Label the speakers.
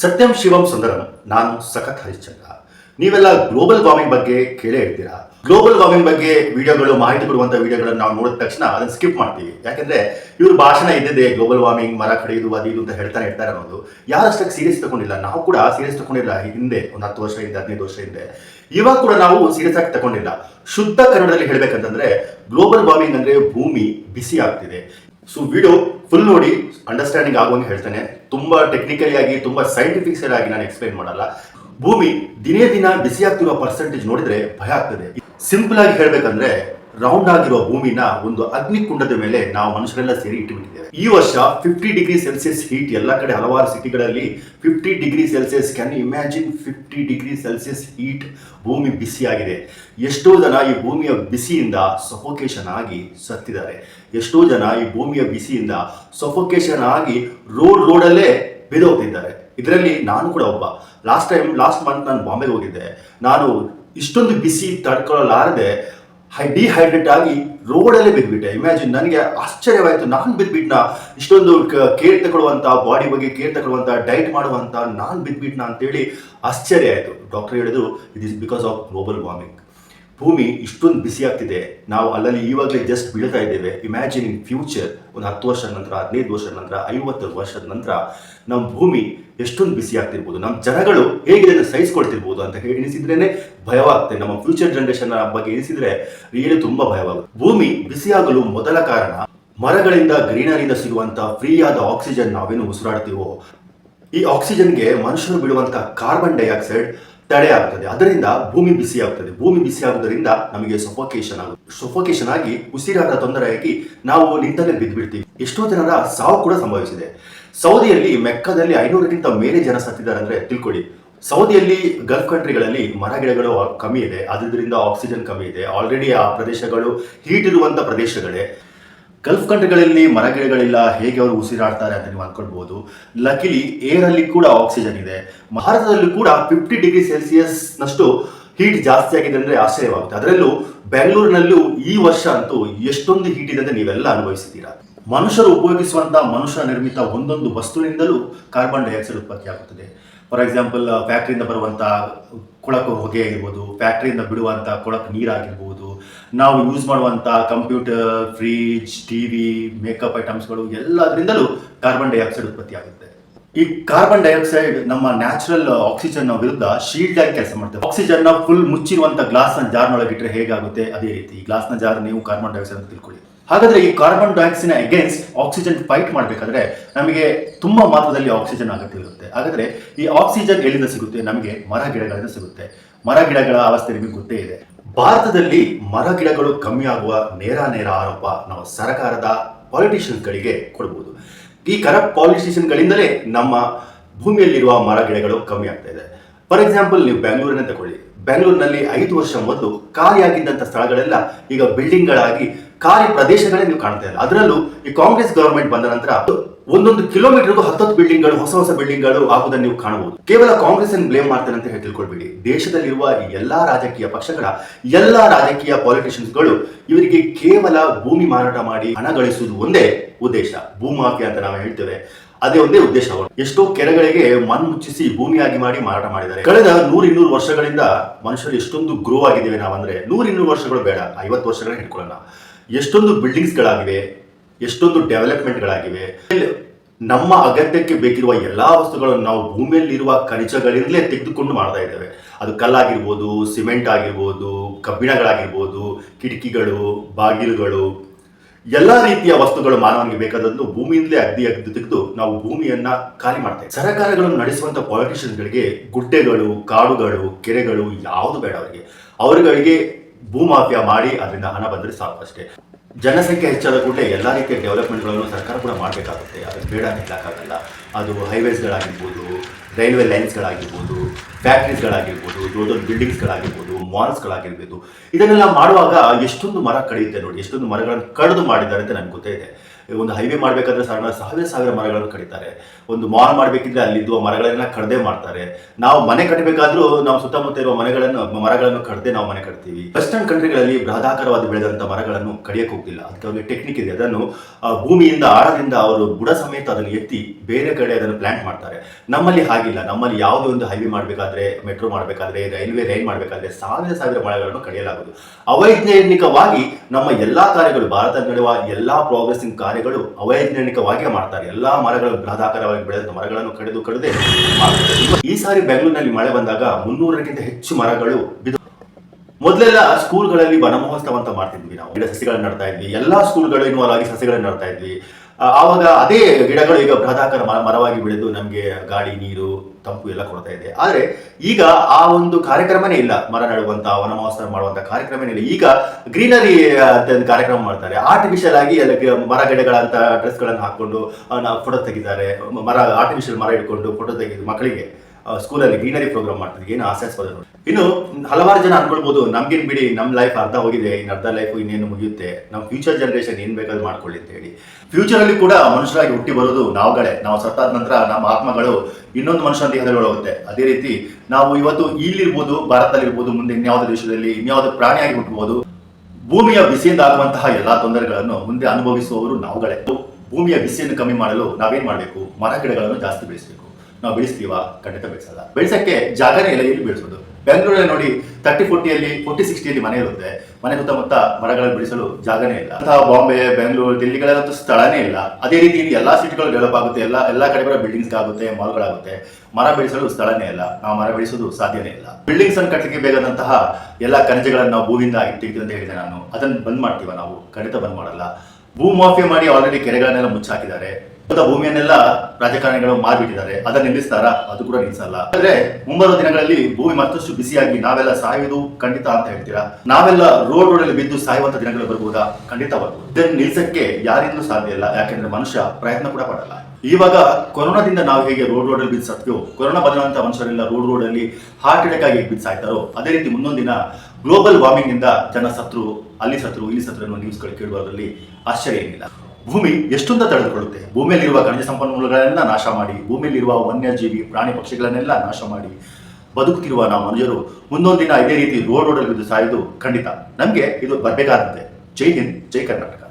Speaker 1: ಸತ್ಯಂ ಶಿವಂ ಸುಂದರಂ, ನಾನು ಸಖತ್ ಹರಿಶ್ಚಂದ್ರ. ನೀವೆಲ್ಲ ಗ್ಲೋಬಲ್ ವಾರ್ಮಿಂಗ್ ಬಗ್ಗೆ ಕೇಳೇ ಇರ್ತೀರಾ ಗ್ಲೋಬಲ್ ವಾರ್ಮಿಂಗ್ ಬಗ್ಗೆ ವಿಡಿಯೋಗಳು, ಮಾಹಿತಿ ಕೊಡುವಂಥ ವಿಡಿಯೋಗಳನ್ನು ನಾವು ನೋಡಿದ ತಕ್ಷಣ ಅದನ್ನ ಸ್ಕಿಪ್ ಮಾಡ್ತೀವಿ. ಯಾಕಂದ್ರೆ ಇವ್ರ ಭಾಷಣ ಇದ್ದಿದೆ ಗ್ಲೋಬಲ್ ವಾರ್ಮಿಂಗ್, ಮರ ಕಡಿಯುವುದು, ಅದು ಇದು ಅಂತ ಹೇಳ್ತಾನೆ ಇರ್ತಾರೆ ಅನ್ನೋದು. ಯಾರಷ್ಟಕ್ಕೆ ಸೀರಿಯಸ್ ತಗೊಂಡಿಲ್ಲ. ನಾವು ಕೂಡ ಸೀರಿಯಸ್ ತಗೊಂಡಿಲ್ಲ ಹಿಂದೆ, ಒಂದು ಹತ್ತು ವರ್ಷ ಹಿಂದೆ, ಹದಿನೈದು ವರ್ಷ ಹಿಂದೆ. ಇವಾಗ ಕೂಡ ನಾವು ಸೀರಿಯಸ್ ಆಗಿ ತಗೊಂಡಿಲ್ಲ. ಶುದ್ಧ ಕನ್ನಡದಲ್ಲಿ ಹೇಳ್ಬೇಕಂತಂದ್ರೆ, ಗ್ಲೋಬಲ್ ವಾರ್ಮಿಂಗ್ ಅಂದ್ರೆ ಭೂಮಿ, ಬಿಸಿ ಆಗ್ತಿದೆ. ಸೊ ವಿಡಿಯೋ ಫುಲ್ ನೋಡಿ ಅಂಡರ್ಸ್ಟ್ಯಾಂಡಿಂಗ್ ಆಗುವಂಗೆ ಹೇಳ್ತೇನೆ. ತುಂಬಾ ಟೆಕ್ನಿಕಲಿ ಆಗಿ, ತುಂಬಾ ಸೈಂಟಿಫಿಕ್ಸ್ ಆಗಿ ನಾನು ಎಕ್ಸ್ಪ್ಲೈನ್ ಮಾಡಲ್ಲ. ಭೂಮಿ ದಿನೇ ದಿನ ಬಿಸಿ ಆಗ್ತಿರುವ ಪರ್ಸೆಂಟೇಜ್ ನೋಡಿದ್ರೆ ಭಯ ಆಗ್ತದೆ. ಸಿಂಪಲ್ ಆಗಿ ಹೇಳ್ಬೇಕಂದ್ರೆ ರೌಂಡ್ ಆಗಿರುವ ಭೂಮಿನ ಒಂದು ಅಗ್ನಿಕುಂಡದ ಮೇಲೆ ನಾವು ಮನುಷ್ಯರೆಲ್ಲ ಸೇರಿ ಇಟ್ಟುಬಿಟ್ಟಿದ್ದೇವೆ. ಈ ವರ್ಷ ಫಿಫ್ಟಿ ಡಿಗ್ರಿ ಸೆಲ್ಸಿಯಸ್ ಹೀಟ್ ಎಲ್ಲ ಕಡೆ ಹಲವಾರು ಸಿಟಿಗಳಲ್ಲಿ fifty degree Celsius can imagine fifty degree Celsius heat ಭೂಮಿ ಬಿಸಿಯಾಗಿದೆ. ಎಷ್ಟೋ ಜನ ಈ ಭೂಮಿಯ ಬಿಸಿಯಿಂದ ಸಫೋಕೇಶನ್ ಆಗಿ ಸತ್ತಿದ್ದಾರೆ. ಎಷ್ಟೋ ಜನ ಈ ಭೂಮಿಯ ಬಿಸಿಯಿಂದ ಸಫೋಕೇಶನ್ ಆಗಿ ರೋಡ್ ರೋಡಲ್ಲೇ ಬಿದ್ದೋಗ್ತಿದ್ದಾರೆ ಇದರಲ್ಲಿ ನಾನು ಕೂಡ ಒಬ್ಬ. ಲಾಸ್ಟ್ ಟೈಮ್ ಲಾಸ್ಟ್ ಮಂತ್ ನಾನು ಬಾಂಬೆಗೆ ಹೋಗಿದ್ದೆ. ನಾನು ಇಷ್ಟೊಂದು ಬಿಸಿ ತಡ್ಕೊಳ್ಳಲಾರದೆ ಡಿಹೈಡ್ರೇಟ್ ಆಗಿ ರೋಡಲ್ಲೇ ಬಿದ್ದುಬಿಟ್ಟೆ ಇಮ್ಯಾಜಿನ್ ನನಗೆ ಆಶ್ಚರ್ಯವಾಯಿತು. ನಾನು ಬಿದ್ದುಬಿಟ್ನ ಇಷ್ಟೊಂದು ಕೇರ್ ತಗೊಳ್ಳುವಂಥ ಬಾಡಿ ಬಗ್ಗೆ ಕೇರ್ ತಗೊಳ್ಳುವಂಥ ಡೈಟ್ ಮಾಡುವಂಥ ನಾನು ಬಿದ್ದುಬಿಟ್ನ ಅಂತೇಳಿ ಆಶ್ಚರ್ಯ ಆಯಿತು. ಡಾಕ್ಟರ್ ಹೇಳಿದ್ರು it is because of global warming ಭೂಮಿ ಇಷ್ಟೊಂದು ಬಿಸಿ ಆಗ್ತಿದೆ. ನಾವು ಅಲ್ಲಲ್ಲಿ ಈವಾಗಲೇ ಜಸ್ಟ್ ಬೀಳ್ತಾ ಇದ್ದೇವೆ. ಇಮ್ಯಾಜಿನ್ ಇನ್ ಫ್ಯೂಚರ್ ಒಂದು ಹತ್ತು ವರ್ಷದ ನಂತರ, ಹದಿನೈದು ವರ್ಷದ ನಂತರ ಐವತ್ತು ವರ್ಷದ ನಂತರ ನಮ್ಮ ಭೂಮಿ ಎಷ್ಟೊಂದು ಬಿಸಿ ಆಗ್ತಿರ್ಬೋದು. ನಮ್ಮ ಜನಗಳು ಹೇಗೆ ಇದನ್ನು ಸಹಿಸ್ಕೊಳ್ತಿರ್ಬೋದು ಅಂತ ಹೇಳಿ ಎಣಿಸಿದ್ರೇನೆ ಭಯವಾಗ್ತದೆ ನಮ್ಮ ಫ್ಯೂಚರ್ ಜನರೇಷನ್ ಬಗ್ಗೆ ಎಣಿಸಿದ್ರೆ ರಿಯಲಿ ತುಂಬಾ ಭಯವಾಗುತ್ತೆ ಭೂಮಿ ಬಿಸಿಯಾಗಲು ಮೊದಲ ಕಾರಣ ಮರಗಳಿಂದ ಗ್ರೀನರಿಯಿಂದ ಫ್ರೀ ಫ್ರೀಯಾದ ಆಕ್ಸಿಜನ್ ನಾವೇನು ಉಸಿರಾಡ್ತೀವೋ? ಈ ಆಕ್ಸಿಜನ್ಗೆ ಮನುಷ್ಯರು ಬಿಡುವಂತಹ ಕಾರ್ಬನ್ ಡೈಆಕ್ಸೈಡ್ ತಡೆ ಅದರಿಂದ ಭೂಮಿ ಬಿಸಿ ಆಗ್ತದೆ. ಭೂಮಿ ಬಿಸಿ ಆಗುವುದರಿಂದ ನಮಗೆ ಸೊಫೋಕೇಶನ್ ಆಗುತ್ತೆ. ಸೊಫೋಕೇಶನ್ ಆಗಿ ಉಸಿರಾಟ ತೊಂದರೆಯಾಗಿ ನಾವು ನಿಂತಲ್ಲೇ ಬಿದ್ದುಬಿಡ್ತೀವಿ ಎಷ್ಟೋ ಜನರ ಸಾವು ಕೂಡ ಸಂಭವಿಸಿದೆ. ಸೌದಿಯಲ್ಲಿ ಮೆಕ್ಕದಲ್ಲಿ ಐನೂರಕ್ಕಿಂತ ಮೇಲೆ ಜನ ಸತ್ತಿದ್ದಾರೆ ಅಂದ್ರೆ ತಿಳ್ಕೊಳ್ಳಿ ಸೌದಿಯಲ್ಲಿ ಗಲ್ಫ್ ಕಂಟ್ರಿಗಳಲ್ಲಿ ಮರ ಗಿಡಗಳು ಕಮ್ಮಿ ಇದೆ. ಅದರಿಂದ ಆಕ್ಸಿಜನ್ ಕಮ್ಮಿ ಇದೆ. ಆಲ್ರೆಡಿ ಆ ಪ್ರದೇಶಗಳು ಹೀಟ್ ಇರುವಂತ ಪ್ರದೇಶಗಳೇ. ಗಲ್ಫ್ ಕಂಟ್ರಿಗಳಲ್ಲಿ ಮರಗಿಡಗಳಿಲ್ಲ, ಹೇಗೆ ಅವರು ಉಸಿರಾಡ್ತಾರೆ ಅಂತ ನೀವು ಅನ್ಕೊಳ್ಬಹುದು ಲಕಿಲಿ ಏರ್ ಅಲ್ಲಿ ಕೂಡ ಆಕ್ಸಿಜನ್ ಇದೆ. ಭಾರತದಲ್ಲೂ ಕೂಡ ಫಿಫ್ಟಿ ಡಿಗ್ರಿ ಸೆಲ್ಸಿಯಸ್ ನಷ್ಟು ಹೀಟ್ ಜಾಸ್ತಿ ಆಗಿದೆ ಅಂದ್ರೆ ಆಶ್ಚರ್ಯವಾಗುತ್ತೆ. ಅದರಲ್ಲೂ ಬೆಂಗಳೂರಿನಲ್ಲೂ ಈ ವರ್ಷ ಅಂತೂ ಎಷ್ಟೊಂದು ಹೀಟ್ ಇದೆ ಅಂತ ನೀವೆಲ್ಲ ಅನುಭವಿಸಿದ್ದೀರಾ. ಮನುಷ್ಯರು ಉಪಯೋಗಿಸುವಂತಹ ಮನುಷ್ಯ ನಿರ್ಮಿತ ಒಂದೊಂದು ವಸ್ತುವಿನಿಂದಲೂ ಕಾರ್ಬನ್ ಡೈಆಕ್ಸೈಡ್ ಉತ್ಪತ್ತಿ ಆಗುತ್ತದೆ. ಫಾರ್ ಎಕ್ಸಾಂಪಲ್ ಫ್ಯಾಕ್ಟ್ರಿಯಿಂದ ಬರುವಂತಹ ಕೊಳಕು ಹೊಗೆ ಆಗಿರ್ಬೋದು ಫ್ಯಾಕ್ಟ್ರಿಯಿಂದ ಬಿಡುವಂತಹ ಕೊಳಕು ನೀರಾಗಿರ್ಬೋದು ನಾವು ಯೂಸ್ ಮಾಡುವಂಥ ಕಂಪ್ಯೂಟರ್ ಫ್ರಿಜ್ ಟಿವಿ ಮೇಕಪ್ ಐಟಮ್ಸ್ಗಳು ಎಲ್ಲದರಿಂದಲೂ ಕಾರ್ಬನ್ ಡೈಆಕ್ಸೈಡ್ ಉತ್ಪತ್ತಿ ಆಗುತ್ತೆ. ಈ ಕಾರ್ಬನ್ ಡೈಆಕ್ಸೈಡ್ ನಮ್ಮ ನ್ಯಾಚುರಲ್ ಆಕ್ಸಿಜನ್ ವಿರುದ್ಧ ಶೀಲ್ಡ್ ಆಗಿ ಕೆಲಸ ಮಾಡುತ್ತೆ. ಆಕ್ಸಿಜನ್ನ ಫುಲ್ ಮುಚ್ಚಿರುವಂತ ಗ್ಲಾಸ್ನ ಜಾರ್ನೊಳಗೆ ಇಟ್ಟರೆ ಹೇಗಾಗುತ್ತೆ ಅದೇ ರೀತಿ ಗ್ಲಾಸ್ನ ಜಾರ್ ನೀವು ಕಾರ್ಬನ್ ಡೈಆಕ್ಸೈಡ್ ಅಂತ ತಿಳ್ಕೊಳ್ಳಿ. ಹಾಗಾದ್ರೆ ಈ carbon dioxide against oxygen fight ಮಾಡಬೇಕಾದ್ರೆ ನಮಗೆ ತುಂಬಾ ಮಾತ್ರದಲ್ಲಿ ಆಕ್ಸಿಜನ್ ಅಗತ್ಯ ಇರುತ್ತೆ. ಹಾಗಾದ್ರೆ ಈ ಆಕ್ಸಿಜನ್ ಎಲ್ಲಿಂದ ಸಿಗುತ್ತೆ? ನಮಗೆ ಮರ ಗಿಡಗಳಿಂದ ಸಿಗುತ್ತೆ. ಮರ ಗಿಡಗಳ ಅವಸ್ಥೆ ನಿಮಗೆ ಗೊತ್ತೇ ಇದೆ. ಭಾರತದಲ್ಲಿ ಮರ ಗಿಡಗಳು ಕಮ್ಮಿ ನೇರ ನೇರ ಆರೋಪ ನಾವು ಸರ್ಕಾರದ ಪಾಲಿಟಿಷಿಯನ್ಸ್ಗಳಿಗೆ ಕೊಡಬಹುದು ಈ ಕರಪ್ಟ್ ಪಾಲಿಟಿಷಿಯನ್ಗಳಿಂದಲೇ ನಮ್ಮ ಭೂಮಿಯಲ್ಲಿರುವ ಮರ ಗಿಡಗಳು ಕಮ್ಮಿ ಆಗ್ತಾ ಇದೆ. ಫಾರ್ ಎಕ್ಸಾಂಪಲ್, ನೀವು ಬೆಂಗಳೂರನ್ನೇ ತಗೊಳ್ಳಿ. ಬೆಂಗಳೂರಿನಲ್ಲಿ ಐದು ವರ್ಷ ಮೊದಲು ಖಾಲಿಯಾಗಿದ್ದಂಥ ಸ್ಥಳಗಳೆಲ್ಲ ಈಗ ಬಿಲ್ಡಿಂಗ್ಗಳಾಗಿ ಖಾಲಿ ಪ್ರದೇಶಗಳೇ ನೀವು ಕಾಣ್ತಾ ಇಲ್ಲ. ಅದರಲ್ಲೂ ಈ ಕಾಂಗ್ರೆಸ್ ಗವರ್ಮೆಂಟ್ ಬಂದ ನಂತರ ಒಂದೊಂದು ಕಿಲೋಮೀಟರ್ಗೂ ಹತ್ತತ್ತು ಬಿಲ್ಡಿಂಗ್ಗಳು ಹೊಸ ಹೊಸ ಬಿಲ್ಡಿಂಗ್ಗಳು ಆಗುವುದನ್ನು ನೀವು ಕಾಣಬಹುದು. ಕೇವಲ ಕಾಂಗ್ರೆಸ್ ಅನ್ನು ಬ್ಲೇಮ್ ಮಾಡ್ತಾರೆ ಅಂತ ಹೇಳಿ ತಿಳ್ಕೊಳ್ಬೇಡಿ ದೇಶದಲ್ಲಿರುವ ಎಲ್ಲಾ ರಾಜಕೀಯ ಪಕ್ಷಗಳ ಎಲ್ಲಾ ರಾಜಕೀಯ ಪಾಲಿಟಿಷಿಯನ್ಸ್ಗಳು ಇವರಿಗೆ ಕೇವಲ ಭೂಮಿ ಮಾರಾಟ ಮಾಡಿ ಹಣ ಗಳಿಸುವುದು ಒಂದೇ ಉದ್ದೇಶ. ಭೂಮಾಫಿಯಾ ಅಂತ ನಾವು ಹೇಳ್ತೇವೆ. ಅದೇ ಒಂದೇ ಉದ್ದೇಶ ಎಷ್ಟೋ ಕೆರೆಗಳಿಗೆ ಮಣ್ಣು ಮುಚ್ಚಿಸಿ ಭೂಮಿಯಾಗಿ ಮಾಡಿ ಮಾರಾಟ ಮಾಡಿದ್ದಾರೆ. ಕಳೆದ ನೂರ ಇನ್ನೂರು ವರ್ಷಗಳಿಂದ ಮನುಷ್ಯರು ಎಷ್ಟೊಂದು ಗ್ರೋ ಆಗಿದ್ದೇವೆ ನಾವಂದ್ರೆ ನೂರ ಇನ್ನೂರು ವರ್ಷಗಳು ಬೇಡ. ಐವತ್ತು ವರ್ಷಗಳನ್ನ ಹಿಡ್ಕೊಳ್ಳೋಣ. ಎಷ್ಟೊಂದು ಬಿಲ್ಡಿಂಗ್ಸ್ಗಳಾಗಿವೆ ಎಷ್ಟೊಂದು ಡೆವಲಪ್ಮೆಂಟ್ಗಳಾಗಿವೆ ನಮ್ಮ ಅಗತ್ಯಕ್ಕೆ ಬೇಕಿರುವ ಎಲ್ಲಾ ವಸ್ತುಗಳನ್ನು ನಾವು ಭೂಮಿಯಲ್ಲಿರುವ ಖನಿಜಗಳಿಂದಲೇ ತೆಗೆದುಕೊಂಡು ಮಾಡ್ತಾ ಇದ್ದೇವೆ. ಅದು ಕಲ್ಲಾಗಿರ್ಬೋದು, ಸಿಮೆಂಟ್ ಆಗಿರ್ಬೋದು, ಕಬ್ಬಿಣಗಳಾಗಿರ್ಬೋದು, ಕಿಟಕಿಗಳು, ಬಾಗಿಲುಗಳು. ಎಲ್ಲ ರೀತಿಯ ವಸ್ತುಗಳು ಮಾನವನಿಗೆ ಬೇಕಾದದ್ದು ಭೂಮಿಯಿಂದಲೇ ಅಗ್ದಿ ಅಗ್ದು ತೆಗೆದು ನಾವು ಭೂಮಿಯನ್ನ ಖಾಲಿ ಮಾಡ್ತೇವೆ ಸರಕಾರಗಳನ್ನು ನಡೆಸುವಂತ ಪಾಲಿಟಿಷಿಯನ್ಗಳಿಗೆ ಗುಡ್ಡೆಗಳು, ಕಾಡುಗಳು, ಕೆರೆಗಳು ಯಾವುದು ಬೇಡ ಅವರಿಗೆ. ಅವರುಗಳಿಗೆ ಭೂಮಾಫಿಯಾ ಮಾಡಿ ಅದರಿಂದ ಹಣ ಬಂದರೆ ಸಾಕು ಅಷ್ಟೇ. ಜನಸಂಖ್ಯೆ ಹೆಚ್ಚಾದ ಕೂಡಲೇ ಎಲ್ಲ ರೀತಿಯ ಡೆವಲಪ್ಮೆಂಟ್ಗಳನ್ನು ಸರ್ಕಾರ ಕೂಡ ಮಾಡಬೇಕಾಗುತ್ತೆ. ಅದನ್ನು ಬೇಡ ನಿಲ್ಲಕ್ಕಾಗಲ್ಲ ಅದು ಹೈವೇಸ್ಗಳಾಗಿರ್ಬೋದು ರೈಲ್ವೆ ಲೈನ್ಸ್ಗಳಾಗಿರ್ಬೋದು ಫ್ಯಾಕ್ಟ್ರೀಸ್ಗಳಾಗಿರ್ಬೋದು ದೊಡ್ಡ ದೊಡ್ಡ ಬಿಲ್ಡಿಂಗ್ಸ್ಗಳಾಗಿರ್ಬೋದು ಮಾಲ್ಸ್ಗಳಾಗಿರ್ಬೋದು ಇದನ್ನೆಲ್ಲ ಮಾಡುವಾಗ ಎಷ್ಟೊಂದು ಮರ ಕಡಿಯುತ್ತೆ ನೋಡಿ, ಎಷ್ಟೊಂದು ಮರಗಳನ್ನು ಕಡಿದು ಮಾಡಿದ್ದಾರೆ ಅಂತ ನನಗೆ ಗೊತ್ತೇ ಇದೆ. ಒಂದು ಹೈವೇ ಮಾಡಬೇಕಾದ್ರೆ ಸಾವಿರ ಸಾವಿರ ಸಾವಿರ ಮರಗಳನ್ನು ಕಡಿತಾರೆ. ಒಂದು ಮಾಲ್ ಮಾಡಬೇಕಿದ್ರೆ ಅಲ್ಲಿದ್ದು ಮರಗಳನ್ನ ಕಡದೆ ಮಾಡ್ತಾರೆ. ನಾವು ಮನೆ ಕಟ್ಟಬೇಕಾದ್ರೂ ನಾವು ಸುತ್ತಮುತ್ತ ಇರುವ ಮನೆಗಳನ್ನು, ಮರಗಳನ್ನು ಕಡದೇ ನಾವು ಮನೆ ಕಟ್ತೀವಿ. ವೆಸ್ಟರ್ನ್ ಕಂಟ್ರಿಗಳಲ್ಲಿ ಬೃಹದಾಕಾರವಾಗಿ ಬೆಳೆದಂತ ಮರಗಳನ್ನು ಕಡಿಯಕ್ಕೆ ಹೋಗ್ತಿಲ್ಲ. ಅದಕ್ಕೆ ಒಂದು ಟೆಕ್ನಿಕ್ ಇದೆ. ಅದನ್ನು ಭೂಮಿಯಿಂದ, ಆಳದಿಂದ ಅವರು ಬುಡ ಸಮೇತ ಅದನ್ನು ಎತ್ತಿ ಬೇರೆ ಕಡೆ ಅದನ್ನು ಪ್ಲಾಂಟ್ ಮಾಡ್ತಾರೆ. ನಮ್ಮಲ್ಲಿ ಹಾಗಿಲ್ಲ. ನಮ್ಮಲ್ಲಿ ಯಾವುದೇ ಒಂದು ಹೈವೇ ಮಾಡಬೇಕಾದ್ರೆ ಮೆಟ್ರೋ ಮಾಡಬೇಕಾದ್ರೆ ರೈಲ್ವೆ ರೈನ್ ಮಾಡಬೇಕಾದ್ರೆ ಸಾವಿರ ಸಾವಿರ ಮರಗಳನ್ನು ಕಡಿಯಲಾಗುವುದು. ಅವೈಜ್ಞಾನಿಕವಾಗಿ ನಮ್ಮ ಎಲ್ಲಾ ಕಾರ್ಯಗಳು ಭಾರತ ನಡೆಯುವ ಎಲ್ಲಾ ಪ್ರೋಗ್ರೆಸಿಂಗ್ ಕಾರ್ಯಗಳು ಅವೈಜ್ಞಾನಿಕವಾಗಿಯೇ ಮಾಡ್ತಾರೆ. ಎಲ್ಲಾ ಮರಗಳು ಬೃಹದಾಕಾರವಾಗಿ ಬೆಳೆದ ಮರಗಳನ್ನು ಕಡಿದು ಕಡಿದೇ ಈ ಸಾರಿ ಬೆಂಗಳೂರಿನಲ್ಲಿ ಮಳೆ ಬಂದಾಗ ಮುನ್ನೂರಕ್ಕಿಂತ ಹೆಚ್ಚು ಮರಗಳು ಬಿದ್ದು ಮೊದಲೆಲ್ಲ ಸ್ಕೂಲ್ಗಳಲ್ಲಿ ವನ ಮಹೋತ್ಸವ ಅಂತ ಮಾಡ್ತಿದ್ವಿ ನಾವು. ಗಿಡ ಸಸಿಗಳನ್ನ ನಡ್ತಾ ಇದ್ವಿ. ಎಲ್ಲಾ ಸ್ಕೂಲ್ಗಳು ಇನ್ವಾಲ್ವ್ ಆಗಿ ಸಸಿಗಳನ್ನ ನಡ್ತಾ ಇದ್ವಿ. ಆವಾಗ ಅದೇ ಗಿಡಗಳು ಈಗ ಬೃಹದಾಕಾರ ಮರ, ಮರವಾಗಿ ಬೆಳೆದು ನಮಗೆ ಗಾಳಿ, ನೀರು, ತಂಪು ಎಲ್ಲ ಕೊಡ್ತಾ ಇದೆ. ಆದರೆ ಈಗ ಆ ಒಂದು ಕಾರ್ಯಕ್ರಮನೇ ಇಲ್ಲ. ಮರ ನೆಡುವಂಥ ವನ ಮಹೋತ್ಸವ ಕಾರ್ಯಕ್ರಮನೇ ಇಲ್ಲ. ಈಗ ಗ್ರೀನರಿ ಅಂತ ಕಾರ್ಯಕ್ರಮ ಮಾಡ್ತಾರೆ. ಆರ್ಟಿಫಿಷಿಯಲ್ ಆಗಿ ಅದಕ್ಕೆ ಮರ ಗಿಡಗಳಂತ ಡ್ರೆಸ್ಗಳನ್ನು ಹಾಕೊಂಡು ಫೋಟೋ ತೆಗಿತಾರೆ. ಮರ ಆರ್ಟಿಫಿಷಿಯಲ್ ಮರ ಇಟ್ಕೊಂಡು ಫೋಟೋ ತೆಗೆದು ಮಕ್ಕಳಿಗೆ. ಸ್ಕೂಲಲ್ಲಿ ಗ್ರೀನರಿ ಪ್ರೋಗ್ರಾಮ್ ಮಾಡ್ತಿದ್ವಿ. ಏನು ಆಸೆ ನೋಡಿ. ಇನ್ನು ಹಲವಾರು ಜನ ಅನ್ಕೊಳ್ಬೋದು, ನಮ್ಗೇನ್ ಬಿಡಿ ನಮ್ಮ ಲೈಫ್ ಅರ್ಧ ಹೋಗಿದೆ ಇನ್ನು ಅರ್ಧ ಲೈಫ್ ಇನ್ನೇನು ಮುಗಿಯುತ್ತೆ ನಮ್ಮ ಫ್ಯೂಚರ್ ಜನರೇಷನ್ ಏನ್ ಬೇಕಾದ್ರೂ ಮಾಡ್ಕೊಳ್ಳಿ ಅಂತ ಹೇಳಿ. ಫ್ಯೂಚರ್ ಅಲ್ಲಿ ಕೂಡ ಮನುಷ್ಯರಾಗಿ ಹುಟ್ಟಿ ಬರೋದು ನಾವುಗಳೇ. ನಾವು ಸತ್ತಾದ ನಂತರ ನಮ್ಮ ಆತ್ಮಗಳು ಇನ್ನೊಂದು ಮನುಷ್ಯನ ದೇಹದಲ್ಲಿ ಹೋಗುತ್ತೆ ಅದೇ ರೀತಿ ನಾವು ಇವತ್ತು ಇಲ್ಲಿರ್ಬೋದು, ಭಾರತದಲ್ಲಿರ್ಬೋದು, ಮುಂದೆ ಇನ್ಯಾವ ದೇಶದಲ್ಲಿ ಇನ್ಯಾವುದೇ ಪ್ರಾಣಿಯಾಗಿ ಹುಟ್ಟಬಹುದು ಭೂಮಿಯ ಬಿಸಿಯಿಂದ ಆಗುವಂತಹ ಎಲ್ಲಾ ತೊಂದರೆಗಳನ್ನು ಮುಂದೆ ಅನುಭವಿಸುವವರು ನಾವುಗಳೇ. ಭೂಮಿಯ ಬಿಸಿಯನ್ನು ಕಮ್ಮಿ ಮಾಡಲು ನಾವೇನ್ ಮಾಡಬೇಕು? ಮರ ಗಿಡಗಳನ್ನು ಜಾಸ್ತಿ ಬೆಳೆಸಬೇಕು. ನಾವು ಬೆಳೆಸ್ತೀವ ಖಂಡಿತ ಬೆಳೆಸಲ್ಲ. ಬೆಳೆಸಕ್ಕೆ ಜಾಗನೇ ಇಲ್ಲ, ಎಲ್ಲಿ ಬೆಳೆಸೋದು? ಬೆಂಗಳೂರಲ್ಲಿ ನೋಡಿ ತರ್ಟಿ ಫೋರ್ಟಿಯಲ್ಲಿ ಫೋರ್ಟಿ ಸಿಕ್ಸ್ಟಿಯಲ್ಲಿ ಮನೆ ಇರುತ್ತೆ. ಮನೆ ಸುತ್ತಮುತ್ತ ಮರಗಳನ್ನು ಬೆಳೆಸಲು ಜಾಗನೇ ಇಲ್ಲ. ಅಂತಹ ಬಾಂಬೆ, ಬೆಂಗಳೂರು, ದಿಲ್ಲಿಗಳಲ್ಲಂತೂ ಸ್ಥಳನೇ ಇಲ್ಲ. ಅದೇ ರೀತಿ ಇಲ್ಲಿ ಎಲ್ಲಾ ಸಿಟಿಗಳು ಡೆವಲಪ್ ಆಗುತ್ತೆ. ಎಲ್ಲ ಎಲ್ಲ ಕಡೆ ಕೂಡ ಬಿಲ್ಡಿಂಗ್ಸ್ ಆಗುತ್ತೆ ಮಾಲ್ಗಳಾಗುತ್ತೆ ಮರ ಬೆಳೆಸಲು ಸ್ಥಳನೇ ಇಲ್ಲ. ನಾವು ಮರ ಬೆಳೆಸೋದು ಸಾಧ್ಯನೇ ಇಲ್ಲ. ಬಿಲ್ಡಿಂಗ್ಸ್ ಅನ್ನು ಕಟ್ಟಲಿಕ್ಕೆ ಬೇಕಾದಂತಹ ಎಲ್ಲ ಖನಿಜಗಳನ್ನು ನಾವು ಭೂಮಿಯಿಂದ ಇಟ್ಟಿರ್ತೀವಿ ಅಂತ ಹೇಳಿದೆ ನಾನು. ಅದನ್ನು ಬಂದ್ ಮಾಡ್ತೀವ ನಾವು. ಖಂಡಿತ ಬಂದ್ ಮಾಡಲ್ಲ. ಭೂ ಮಾಫಿಯಾ ಮಾಡಿ ಆಲ್ರೆಡಿ ಕೆರೆಗಳನ್ನೆಲ್ಲ ಮುಚ್ಚಾಕಿದ್ದಾರೆ. ಭೂಮಿಯನ್ನೆಲ್ಲ ರಾಜಕಾರಣಿಗಳು ಮಾರ್ಬಿಟ್ಟಿದ್ದಾರೆ. ಅದನ್ನ ನಿಲ್ಲಿಸ್ತಾರಾ? ಅದು ಕೂಡ ನಿಲ್ಲಿಸಲ್ಲ ಆದ್ರೆ ಮುಂಬರುವ ದಿನಗಳಲ್ಲಿ ಭೂಮಿ ಮತ್ತಷ್ಟು ಬಿಸಿಯಾಗಿ ನಾವೆಲ್ಲ ಸಾಯುವುದು ಖಂಡಿತ ಅಂತ ಹೇಳ್ತೀರಾ? ನಾವೆಲ್ಲ ರೋಡ್ ರೋಡ್ ಅಲ್ಲಿ ಬಿದ್ದು ಸಾಯುವಂತ ದಿನಗಳು ಬರ್ಬೋದಾ? ಖಂಡಿತ ಬರ್ಬೋದು. ಇದನ್ನು ನಿಲ್ಸಕ್ಕೆ ಯಾರಿಂದಲೂ ಸಾಧ್ಯ ಇಲ್ಲ. ಯಾಕೆಂದ್ರೆ ಮನುಷ್ಯ ಪ್ರಯತ್ನ ಕೂಡ ಪಡಲ್ಲ. ಇವಾಗ ಕೊರೋನಾದಿಂದ ನಾವು ಹೇಗೆ ರೋಡ್ ರೋಡ್ ಅಲ್ಲಿ ಬಿದ್ದು ಸತ್ವೋ ಕೊರೋನಾ ಬಂದಂತ ಮನುಷ್ಯರೆಲ್ಲ ರೋಡ್ ರೋಡ್ ಅಲ್ಲಿ ಹಾರ್ಟ್ ಅಟ್ಯಾಕ್ ಆಗಿ ಬಿದ್ದು ಸಾಯ್ತಾರೋ, ಅದೇ ರೀತಿ ಮುಂದೊಂದು ದಿನ ಗ್ಲೋಬಲ್ ವಾರ್ಮಿಂಗ್ ಇಂದ ಜನ ಸತ್ರು, ಅಲ್ಲಿ ಸತ್ರು, ಇಲ್ಲಿ ಸತ್ರು ಅನ್ನೋ ನ್ಯೂಸ್ಗಳು ಕೇಳುವುದರಲ್ಲಿ ಆಶ್ಚರ್ಯ ಏನಿಲ್ಲ. ಭೂಮಿ ಎಷ್ಟೊಂದ ತಡೆದುಕೊಳ್ಳುತ್ತೆ? ಭೂಮಿಯಲ್ಲಿರುವ ಖನಿಜ ಸಂಪನ್ಮೂಲಗಳನ್ನೆಲ್ಲ ನಾಶ ಮಾಡಿ, ಭೂಮಿಯಲ್ಲಿರುವ ವನ್ಯಜೀವಿ, ಪ್ರಾಣಿ ಪಕ್ಷಿಗಳನ್ನೆಲ್ಲ ನಾಶ ಮಾಡಿ ಬದುಕುತ್ತಿರುವ ನಾವು ಮನುಷ್ಯರು ಮುಂದೊಂದು ದಿನ ಇದೇ ರೀತಿ ರೋಡ್ ರೋಡಲ್ಲಿ ಸಾಯೋದು ಖಂಡಿತ. ನಮಗೆ ಇದು ಬರಬೇಕಾದಂತೆ. ಜೈ ಹಿಂದ್, ಜೈ ಕರ್ನಾಟಕ.